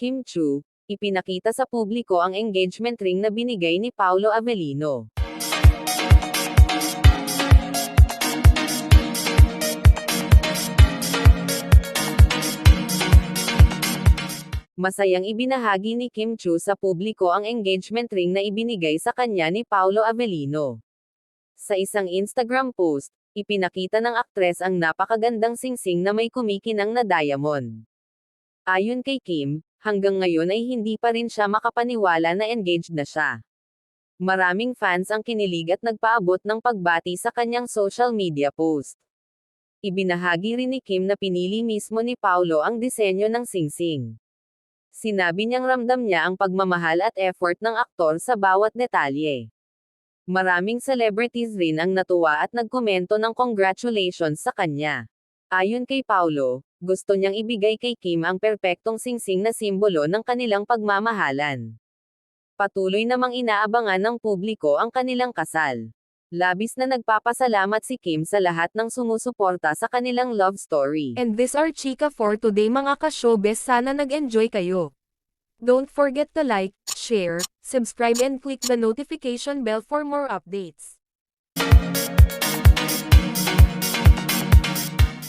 Kim Chu, ipinakita sa publiko ang engagement ring na binigay ni Paolo Avellino. Masayang ibinahagi ni Kim Chu sa publiko ang engagement ring na ibinigay sa kanya ni Paolo Avellino. Sa isang Instagram post, ipinakita ng aktres ang napakagandang singsing na may kumikinang na diamond. Ayon kay Kim, hanggang ngayon ay hindi pa rin siya makapaniwala na engaged na siya. Maraming fans ang kinilig at nagpaabot ng pagbati sa kanyang social media post. Ibinahagi rin ni Kim na pinili mismo ni Paulo ang disenyo ng singsing. Sinabi niyang ramdam niya ang pagmamahal at effort ng aktor sa bawat detalye. Maraming celebrities rin ang natuwa at nagkomento ng congratulations sa kanya. Ayon kay Paulo, gusto niyang ibigay kay Kim ang perpektong singsing na simbolo ng kanilang pagmamahalan. Patuloy namang inaabangan ng publiko ang kanilang kasal. Labis na nagpapasalamat si Kim sa lahat ng sumusuporta sa kanilang love story. And this are Chika for today mga ka-showbiz sana nag-enjoy kayo. Don't forget to like, share, subscribe and click the notification bell for more updates.